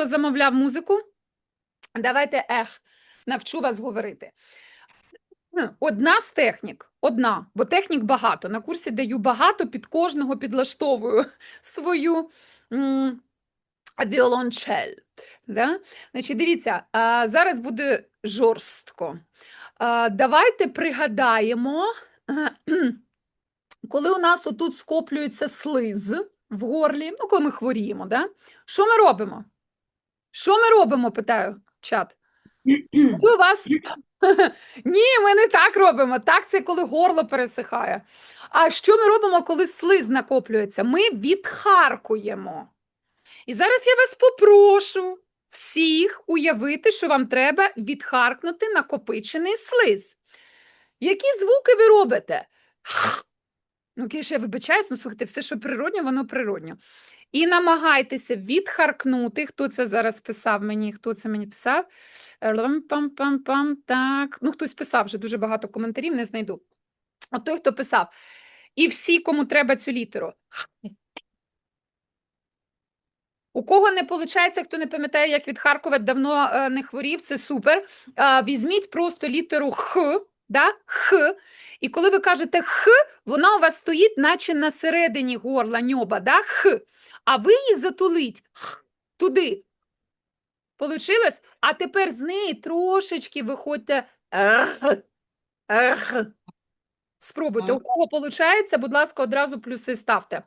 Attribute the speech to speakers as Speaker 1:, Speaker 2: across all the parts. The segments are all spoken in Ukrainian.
Speaker 1: хто замовляв музику, давайте ех, навчу вас говорити. Одна з технік, одна, бо технік багато. На курсі даю багато, під кожного підлаштовую свою віолончель. Да? Значить, дивіться, зараз буде жорстко. Давайте пригадаємо, коли у нас отут скоплюється слиз в горлі, ну, коли ми хворіємо, да? що ми робимо? Що ми робимо, питаю чат. Коли у вас ні, ми не так робимо. Так це коли горло пересихає. А що ми робимо, коли слиз накоплюється? Ми відхаркуємо. І зараз я вас попрошу всіх уявити, що вам треба відхаркнути накопичений слиз. Які звуки ви робите? Ну, я вибачаюсь, ну слухайте, все, що природньо, воно природньо. І намагайтеся відхаркнути. Хто це зараз писав мені? Хто це мені писав? Пам-пам-пам, так. Ну, хтось писав вже дуже багато коментарів, не знайду. От той, хто писав. І всі, кому треба цю літеру. У кого не виходить, хто не пам'ятає, як відхаркувати, давно е, не хворів, це супер. Е, візьміть просто літеру Х, да? Х. І коли ви кажете Х, вона у вас стоїть, наче на середині горла ньоба, да? Х. А ви її затулить Х, туди. Получилось? А тепер з неї трошечки виходьте. Ех, ех. Спробуйте. У кого виходить, будь ласка, одразу плюси ставте.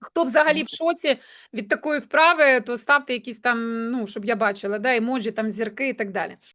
Speaker 1: Хто взагалі в шоці від такої вправи, то ставте якісь там, ну, щоб я бачила, да, емоджі, там зірки і так далі.